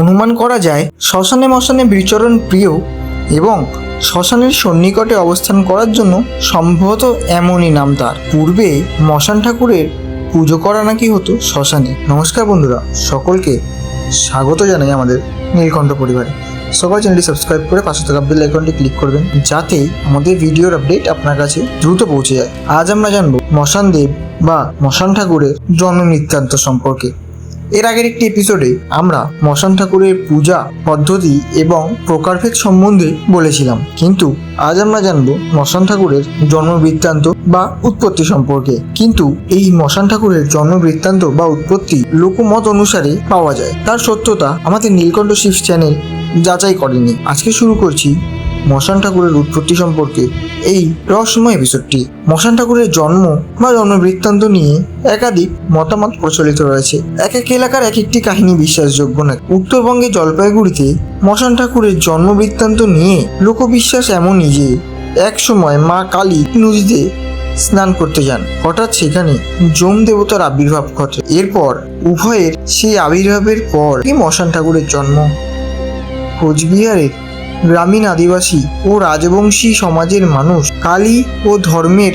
অনুমান করা যায়, শ্মশানে মশানে বিচরণ প্রিয় এবং শ্মশানের সন্নিকটে অবস্থান করার জন্য সম্ভবত এমনই নাম তার। পূর্বে মশান ঠাকুরের পুজো করা নাকি হতো শ্মশানে। নমস্কার বন্ধুরা, সকলকে স্বাগত জানাই আমাদের নীলকণ্ঠ পরিবারে। সবাই চ্যানেলটি সাবস্ক্রাইব করে পাশে থাকা বেল আইকনটি ক্লিক করবেন, যাতে আমাদের ভিডিওর আপডেট আপনার কাছে দ্রুত পৌঁছে যায়। আজ আমরা জানব মশান দেব বা মশান ঠাকুরের জন্ম সম্পর্কে। এর আগের একটি এপিসোডে আমরা মশান ঠাকুরের পূজা পদ্ধতি এবং প্রকারভেদ সম্বন্ধে বলেছিলাম। কিন্তু আজ আমরা জানব মশান ঠাকুরের জন্মবৃত্তান্ত বা উৎপত্তি সম্পর্কে। কিন্তু এই মশান ঠাকুরের জন্মবৃত্তান্ত বা উৎপত্তি লোকমত অনুসারে পাওয়া যায়। তার সত্যতা আমাদের নীলকণ্ঠ শিব চ্যানেল যাচাই করেনি। আজকে শুরু করছি মশান ঠাকুরের উৎপত্তি সম্পর্কে এই রহস্যময় এপিসোডটি মশান ঠাকুরের জন্ম বা জন্মবৃত্তান্ত নিয়ে একাধিক মতামত প্রচলিত রয়েছে। এক এক এলাকার এক একটি কাহিনী বিশ্বাসযোগ্য নয়। উত্তরবঙ্গে জলপাইগুড়িতে মশান ঠাকুরের জন্ম বৃত্তান্ত নিয়ে লোকবিশ্বাস এমনই যে এক সময় মা কালী নদীতে স্নান করতে যান। হঠাৎ সেখানে যম দেবতার আবির্ভাব ঘটে। এরপর উভয়ের সেই আবির্ভাবের পর মশান ঠাকুরের জন্ম কোচবিহারের গ্রামীণ আদিবাসী ও রাজবংশী সমাজের মানুষ কালী ও ধর্মের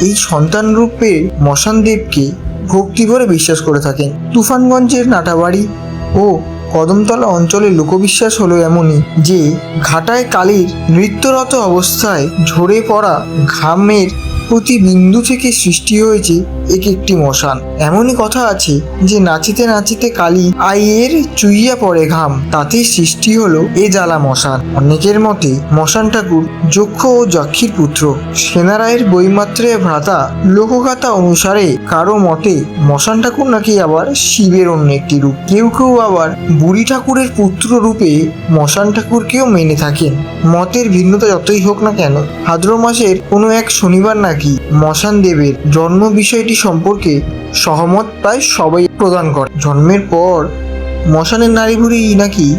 এই সন্তান রূপে মশান দেবকে ভক্তি ভরে বিশ্বাস করে থাকেন। তুফানগঞ্জের নাটাবাড়ি ও কদমতলা অঞ্চলের লোকবিশ্বাস হলো এমনই যে, ঘাটায় কালীর নৃত্যরত অবস্থায় ঝরে পড়া ঘামের প্রতি বিন্দু থেকে সৃষ্টি হয়েছে এক একটি মশান। এমনই কথা আছে যে নাচিতে নাচিতে কালী আইয়ের চুইয়া পড়ে ঘাম। তাতে সৃষ্টি হলো এ জ্বালা মশান। অনেকের মতে মশান ঠাকুর যক্ষ ও যক্ষীর পুত্র। সেনারায়ের বইমাত্রে ভ্রাতা লোকগাথা অনুসারে কারও মতে মশান ঠাকুর নাকি আবার শিবের অন্য একটি রূপ। কেউ কেউ আবার বুড়ি ঠাকুরের পুত্র রূপে মশান ঠাকুরকেও মেনে থাকেন। মতের ভিন্নতা যতই হোক না কেন, ভাদ্র মাসের কোনো এক শনিবার নাকি মশান দেবের জন্ম বিষয়টি সম্পর্কে সহমত প্রায় সবাই প্রদান করে। জন্মের পর মশানের নারী ভুড়ি নাকি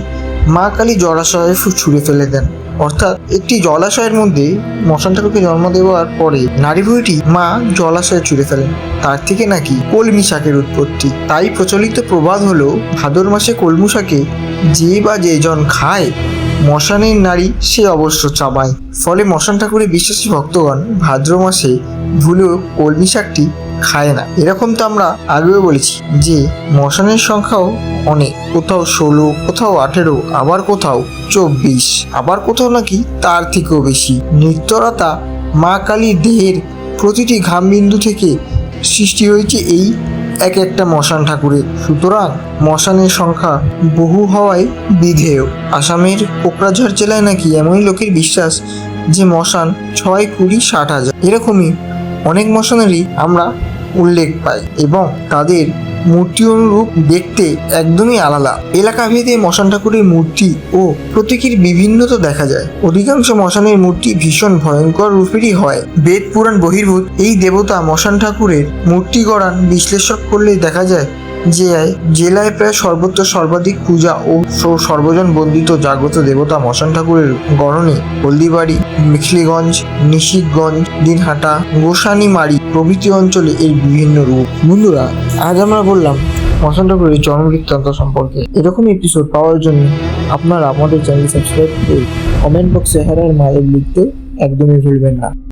মা কালী জলাশয়ে ছুঁড়ে ফেলে দেন। অর্থাৎ একটি জলাশয়ের মধ্যে মশান ঠাকুরকে জন্ম দেওয়ার পরে নারী ভুঁড়িটি মা জলাশয়ে ছুঁড়ে ফেলেন। তার থেকে নাকি কলমি শাকের উৎপত্তি। তাই প্রচলিত প্রবাদ হলো, ভাদর মাসে কলমু শাকে যে বা যেজন খায়, মশানের নারী সে অবশ্য চাবায়। ফলে মশান ঠাকুরের বিশ্বাসী ভক্তগণ ভাদ্র মাসে ভুলেও কলমি শাকটি খায় না। এরকম তো আমরা আগেও বলেছি যে, মশানের সংখ্যাও অনেক। কোথাও ষোলো, কোথাও আঠেরো, আবার কোথাও চব্বিশ, আবার কোথাও নাকি তার থেকেও বেশি। নৃত্যরতা মা কালীর দেহের প্রতিটি ঘামবিন্দু থেকে সৃষ্টি হয়েছে এই এক একটা মশান ঠাকুরের। সুতরাং মশানের সংখ্যা বহু হওয়ায় বিধেয়। আসামের কোকরাঝাড় জেলায় নাকি এমনই লোকের বিশ্বাস যে মশান ছয় কুড়ি ষাট হাজার। এরকমই অনেক মশানেরই আমরা উল্লেখ পায় এবং তাদের মূর্তি অনুরূপ দেখতে একদমই আলাদা। এলাকা ভেদে মশান ঠাকুরের মূর্তি ও প্রতীকীর বিভিন্নতা দেখা যায়। অধিকাংশ মশানের মূর্তি ভীষণ ভয়ঙ্কর রূপেরই হয়। বেদ পুরাণ বহির্ভূত এই দেবতা মশান ঠাকুরের মূর্তি গড়ান বিশ্লেষক করলে দেখা যায় যে জেলায় প্রায় সর্বত্র সর্বাধিক পূজা ও সর্বজন বন্দিত জাগ্রত দেবতা মশান ঠাকুরের গড়নে হলদিবাড়ি, মিখলিগঞ্জ নিশিকগঞ্জ দিনহাটা, গোসানিমারি প্রভৃতি অঞ্চলে এর বিভিন্ন রূপ। বন্ধুরা, আজ আমরা বললাম মশান ঠাকুরের জন্মবৃত্তান্ত সম্পর্কে। এরকম এপিসোড পাওয়ার জন্য আপনারা আমাদের চ্যানেল সাবস্ক্রাইব করে কমেন্ট বক্সে হেরার মায়ের লিখতে একদমই ভুলবেন না।